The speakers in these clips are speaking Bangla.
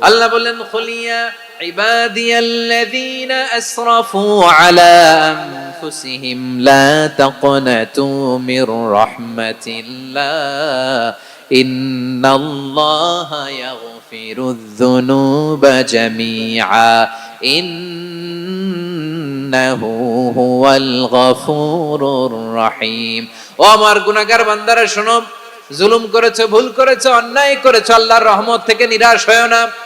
আল্লাহ বলেন খলিয়া ইবাদিয়াল্লাযীনা আসরাফু আলা আনফুসিহিম, লা তাকনাতু মির রাহমাতিল্লাহ। ইন্নাল্লাহা ইয়াগফিরুয যুনুবা জামিআ। ইন্নাহু হুয়াল গফুরুর রহিম। ও আমার গুনাহগার বান্দারা, শোনো, জুলুম করেছ, ভুল করেছ, অন্যায় করেছ, আল্লাহর রহমত থেকে নিরাশ হয় না।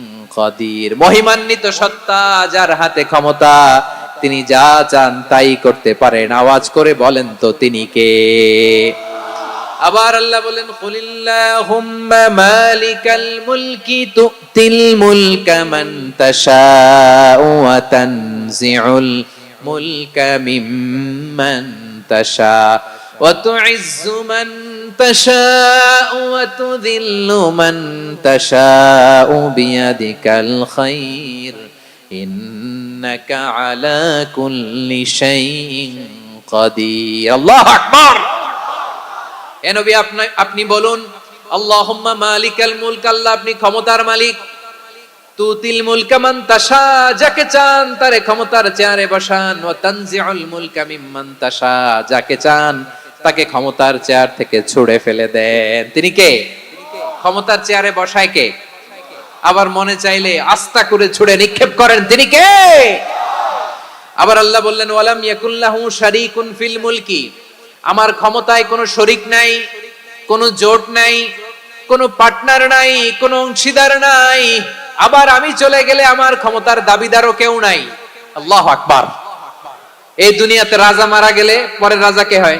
কাদির মহিমান্বিত সত্তা যার হাতে ক্ষমতা, তিনি যা চান তাই করতে পারেন। আওয়াজ করে বলেন তো তিনি কে? আবার আল্লাহ বলেন, কুলিল্লাহুম্মা মালিকাল মুলকি তুতিল মুলকা মান তাশাউ ওয়া তানজিউল মুলকা মিম্মান তাশা وتعز من تشاء وتذل من تشاء بيدك الخير إنك على كل شيء قدير الله أكبر এ নবী আপনি আপনি বলুন আল্লাহুম্মা মালিকাল মুলক আল্লাহ আপনি ক্ষমতার মালিক তুতিল মুলকা মান তাশা যাকে চান তারে ক্ষমতার চেয়ারে বসান ওয়া তানজিউল মুলকা মিম্মান তাশা যাকে চান তাকে ক্ষমতার চেয়ার থেকে ছুড়ে ফেলে দেন। তিনি কে? ক্ষমতার চেয়ারে বসায় কে? আবার মনে চাইলে আস্থা করে ছুড়ে নিক্ষেপ করেন। তিনি কে? আবার আল্লাহ বললেন, ওয়ালাম ইয়াকুল্লাহু শারীকুন ফিল মুলকি। আমার ক্ষমতায় কোনো শরিক নাই, কোনো জোট নাই, কোনো পার্টনার নাই, কোনো অংশীদার নাই। আবার আমি চলে গেলে আমার ক্ষমতার দাবিদারও কেউ নাই। আল্লাহ আকবার। এই দুনিয়াতে রাজা মারা গেলে পরে রাজা কে হয়?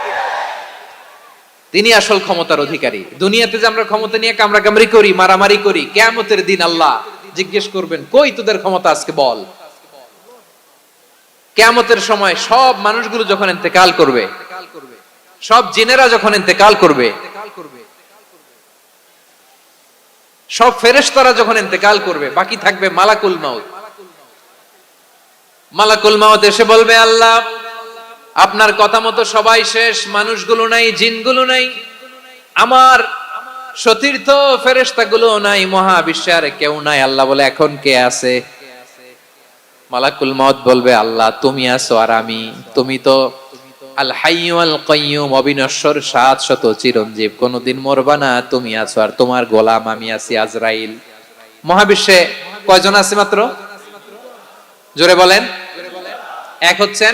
তিনি আসল ক্ষমতার অধিকারী। দুনিয়াতে যে আমরা ক্ষমতা নিয়ে কামড়াকামড়ি করি, মারামারি করি কেমতের দিন আল্লাহ জিজ্ঞেস করবেন, কই তোদের ক্ষমতা আজকে বল? কেমতের সময় সব মানুষগুলো যখন ইন্তেকাল করবে, সব জিনেরা যখন ইন্তেকাল করবে, সব ফেরেশতারা যখন ইন্তেকাল করবে, বাকি থাকবে মালাকুল মাউত। মালাকুল মাউত এসে বলবে, আল্লাহ আপনার কথা মতো সবাই শেষ, মানুষগুলো নাই, জিনগুলো নাই, আমার সতীর্থ ফেরেশতাগুলো নাই, মহাবিশ্বে আর কেউ নাই। আল্লাহ বলে, এখন কে আছে? মালাকুল মত বলবে, আল্লাহ, তুমি আছো আর আমি। তুমি তো আল হাইয়ু আল কাইয়ুম অবিনশ্বর সাত শত চিরঞ্জীব। কোনদিন মরবা না, তুমি আছো আর তোমার গোলাম আমি আছি আজরাইল। মহাবিশ্বে কয়জন আছে মাত্র? জোরে বলেন। এক হচ্ছেন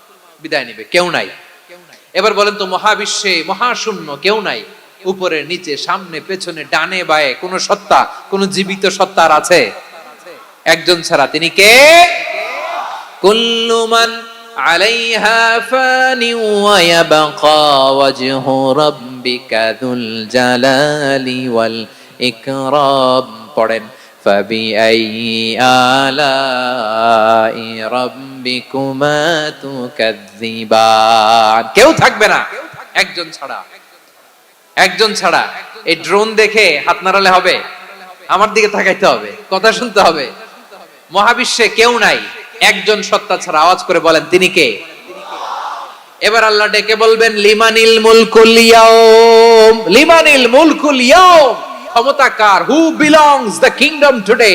বিদায় নেবে, কেউ নাই। এবার বলেন তো, মহাবিশ্বে মহাশূন্য কেউ নাই। উপরে, নিচে, সামনে, পেছনে, ডানে, বায়ে, কোন সত্তা, কোন জীবিত সত্তার আছে? একজন ছাড়া, তিনি কে? কুল্লুমান আলাইহা ফানি ওয়া ইয়াবকা ওয়াজহু রাব্বিকা জালালি ওয়াল ইকরাম। পড়েন فبأي آلاء ربكما تكذبان কেউ থাকবে না একজন ছাড়া একজন ছাড়া এই ড্রোন দেখে হাত নাড়ালে হবে আমার দিকে তাকাইতে হবে কথা শুনতে হবে মহাবিশ্বে কেউ নাই একজন সত্তা ছাড়া আওয়াজ করে বলেন তিনি কে এবার আল্লাহ ডেকে বলবেন লিমানিল মুলকুল ইয়াউম লিমানিল মুলকুল ইয়াউম ক্ষমতা কার? Who belongs the kingdom today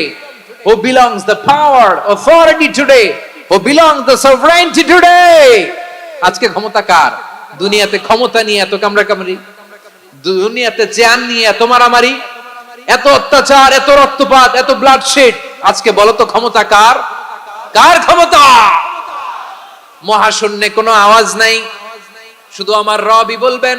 who belongs the power authority today who belongs the sovereignty today আজকে ক্ষমতা কার? দুনিয়াতে ক্ষমতা নিয়ে এত কামড়া কামড়ি দুনিয়াতে জ্ঞান নিয়ে এত মারামারি? এত অত্যাচার, এত রক্তপাত, এত ব্লাড শেড আজকে বলো তো ক্ষমতা কার? কার ক্ষমতা? মহাশূন্যে কোনো আওয়াজ নাই। শুধু আমার রবি বলবেন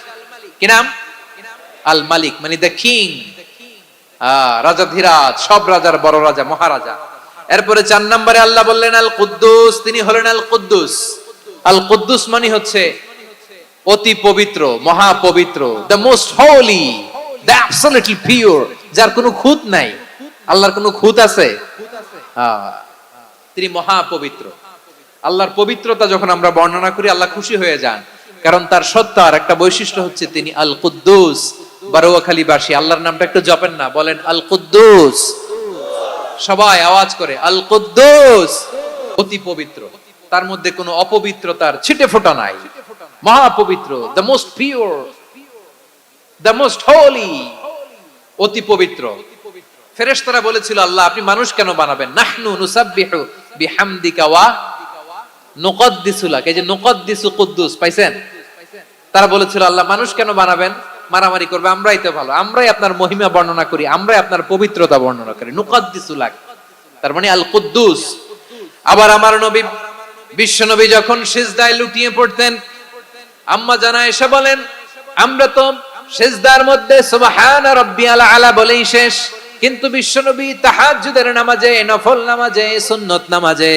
কি নাম? আল মালিক মানে দ্য কিং রাজা ধীরাজ, সব রাজার বড় রাজা, মহারাজা। এরপরে চার নম্বরে আল্লাহ বললেন, আল কুদ্দুস, তিনি হলেন আল কুদ্দুস। আল কুদ্দুস মানে হচ্ছে অতি পবিত্র মহা পবিত্র the most holy the absolutely pure যার কোনো খুঁত নাই। আল্লাহর কোনো খুঁত আছে? তিনি মহা পবিত্র আল্লাহর পবিত্রতা যখন আমরা বর্ণনা করি, আল্লাহ খুশি হয়ে যান। কারণ তার সত্তার একটা বৈশিষ্ট্য হচ্ছে তিনি আল কুদ্দুস বারোয়াখালীবাসী আল্লাহর নামটা একটু জপেন না, বলেন আল কুদ্দুস সবাই আওয়াজ করে আল কুদ্দুস অতি পবিত্র। তার মধ্যে কোনো অপবিত্রতার ছিটে ফোটা নাই। মহা পবিত্র the most pure the most holy অতি পবিত্র। ফেরেশতারা বলেছিল, আল্লাহ, আপনি মানুষ কেন বানাবেন? নাহনু নুসাব্বিহু বিহামদিকা ওয়া নুকদ্দিসু লাক এই যে কুদ্দুস, পাইছেন? তারা বলেছিল, আল্লাহ, মানুষ কেন বানাবেন? মারামারি করবে, আমরাই তো ভালো, আমরাই আপনার মহিমা বর্ণনা করি, আমরাই আপনার পবিত্রতা বর্ণনা করি। তার মানে আল কুদ্দুস আবার আমার নবী যখন সিজদায় লুটিয়ে পড়তেন, আম্মা জানা এসে বলেন, আমরা তো সেজদার মধ্যে সুবহান আলা বলেই শেষ, কিন্তু বিশ্বনবী তাহাজ্জুদের নামাজে, নফল নামাজে, সুন্নত নামাজে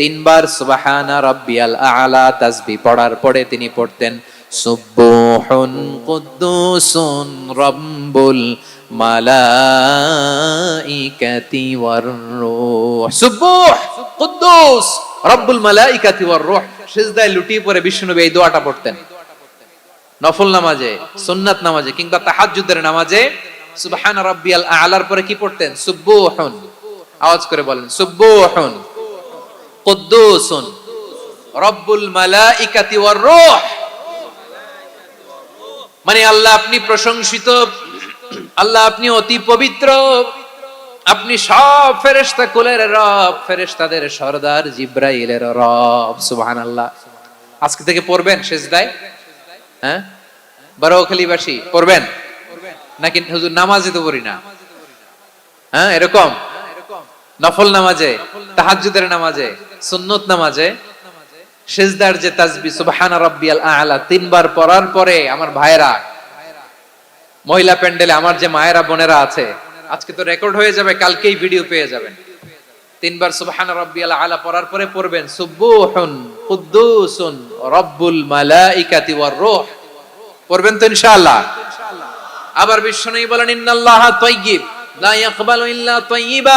তিনবার সুবহান রাব্বিয়াল আলা তাসবিহ পড়ার পরে তিনি পড়তেন, সুবহুন কুদ্দুসুন রাব্বুল মালাইকাতি ওয়ার রূহ। সুবহ, কুদ্দুস, রব্বুল মালাইকাতি ওয়ার রূহ। সিজদায় লুটিয়ে পড়ে বিশ্বনবী এই দোয়াটা পড়তেন। নফল নামাজে, সুন্নাত নামাজে কিংবা তাহাজ্জুদের নামাজে সুবহান রাব্বিয়াল আলার পরে কি পড়তেন? সুব্বুহুন আওয়াজ করে বলেন সুব্বুহুন কুদ্দুসুন রব্বুল মালাইকাতি ওয়ার রূহ মানে আল্লাহ আপনি প্রশংসিত আল্লাহ আপনি অতি পবিত্র আপনি সব ফেরেশতা কুলের রব, ফেরেশতাদের সর্দার জিব্রাইলের রব, সুবহানাল্লাহ। আজকে থেকে পড়বেন সেজদায়? হ্যাঁ? বারোখালীবাসী পড়বেন? নাকি হুজুর নামাজে তো পড়ি না? হ্যাঁ এরকম? নফল নামাজে, তাহাজ্জুদের নামাজে? সুন্নত নামাজে, সেজদার যে তাসবি সুবহান রাব্বিয়াল আলা, তিনবার পড়ার পরে আমার ভাইরা মহিলা প্যান্ডেলে আমার যে মায়েরা, বোনেরা আছে, আজকে তো রেকর্ড হয়ে যাবে, কালকেই ভিডিও পেয়ে যাবেন। তিনবার সুবহান রাব্বিয়াল আলা পড়ার পরে পড়বেন, সুবহুন কুদ্দুসুন রব্বুল মালাইকাতি ওয়ার রূহ। পড়বেন তো ইনশাআল্লাহ। আবার বিশ্বনবী বলেন, ইন্নাল্লাহা তাইয়্যিব, লা ইয়াকবালু ইল্লা তাইয়্যিবা।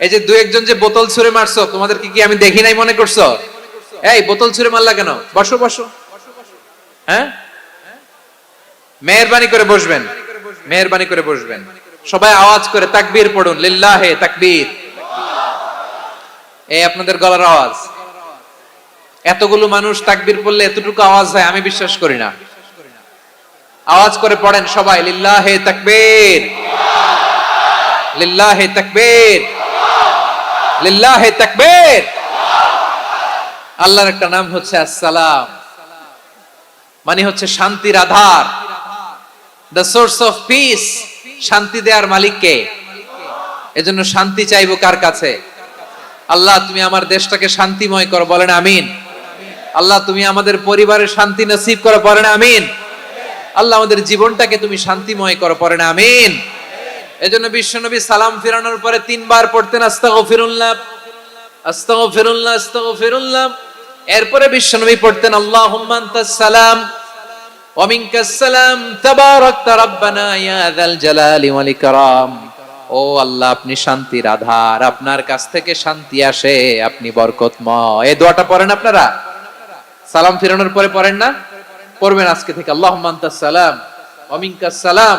এই যে দু একজন যে বোতল ছুঁড়ে মারছো, তোমাদেরকে কি আমি দেখি নাই মনে করছ? এই, বোতল ছুঁড়ে মারলা কেন? বসো বসো। হ্যাঁ? মেহরবানি করে বসবেন। মেহরবানি করে বসবেন। সবাই আওয়াজ করে তাকবীর পড়ুন। লিল্লাহে তাকবীর। এই আপনাদের গলার আওয়াজ। এতগুলো মানুষ তাকবীর পড়লে এতটুকু আওয়াজ হয়, আমি বিশ্বাস করি না। আওয়াজ করে পড়েন সবাই, লিল্লাহে তাকবীর। লিল্লাহে তাকবীর। লিল্লাহে তাকবীর। আল্লাহর একটা নাম হচ্ছে আসসালাম। মানে হচ্ছে শান্তির আধার। দ্য সোর্স অফ পিস শান্তি দেওয়ার মালিককে। এজন্য শান্তি চাইব কার কাছে? আল্লাহ, তুমি আমার দেশটাকে শান্তিময় করো, বলেন আমিন। আল্লাহ, তুমি আমাদের পরিবারের শান্তি নসিব করো পড়েন আমিন। আল্লাহ, আমাদের জীবনটাকে তুমি শান্তিময় করো পড়েন আমিন। এজন্য বিশ্বনবী সালাম ফিরানোর পরে তিনবার পড়তেন, আস্তাগফিরুল্লাহ আস্তাগফিরুল্লাহ আস্তাগফিরুল্লাহ। এরপরে বিশ্বনবী পড়তেন, আল্লাহুম্মা আনতাস সালাম, ওয়া সালাম, তাবারাকতা রাব্বানা ইয়া যাল জালালি ওয়াল ইকরাম। ও আল্লাহ, আপনি শান্তির আধার, আপনার কাছ থেকে শান্তি আসে, আপনি বরকতময়। এই দোয়াটা পড়েন আপনারা? সালাম ফিরানোর পরে পড়েন না? পড়বেন আজকে থেকে, আল্লাহুম্মা আনতাস সালাম সালাম।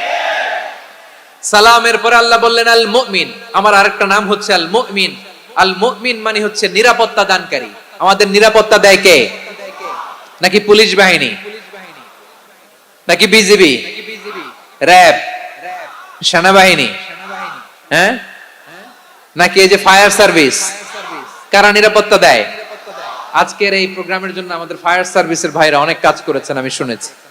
সালামের পরে আল্লাহ বললেন, আল মুমিন। আমার আরেকটা নাম হচ্ছে আল মুমিন। আল মুমিন মানে হচ্ছে নিরাপত্তা দানকারী। আমাদের নিরাপত্তা দেয় কে? নাকি পুলিশ বাহিনী? নাকি বিজিবি? র্যাব? সেনাবাহিনী? হ্যাঁ? নাকি এই যে ফায়ার সার্ভিস? কারা নিরাপত্তা দেয়? আজকের এই প্রোগ্রামের জন্য আমাদের ফায়ার সার্ভিসের ভাইরা অনেক কাজ করেছেন, আমি শুনেছি।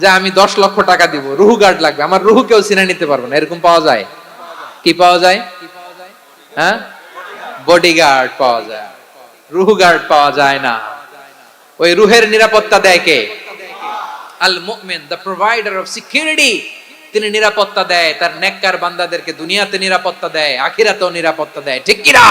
যে আমি দশ লক্ষ টাকা দিব, রুহু গার্ড লাগবে। আমার রুহু কেউ চিনে নিতে পারবে না। এরকম পাওয়া যায়? কি পাওয়া যায়? হ্যাঁ? বডিগার্ড পাওয়া যায়। রুহু গার্ড পাওয়া যায় না। ওই রুহের নিরাপত্তা দেয় কে? আল মুমিন দ্য প্রোভাইডার অফ সিকিউরিটি তিনি নিরাপত্তা দেয়। তার নেককার বান্দাদেরকে দুনিয়াতে নিরাপত্তা দেয়, আখিরাতেও নিরাপত্তা দেয়। ঠিক কিনা?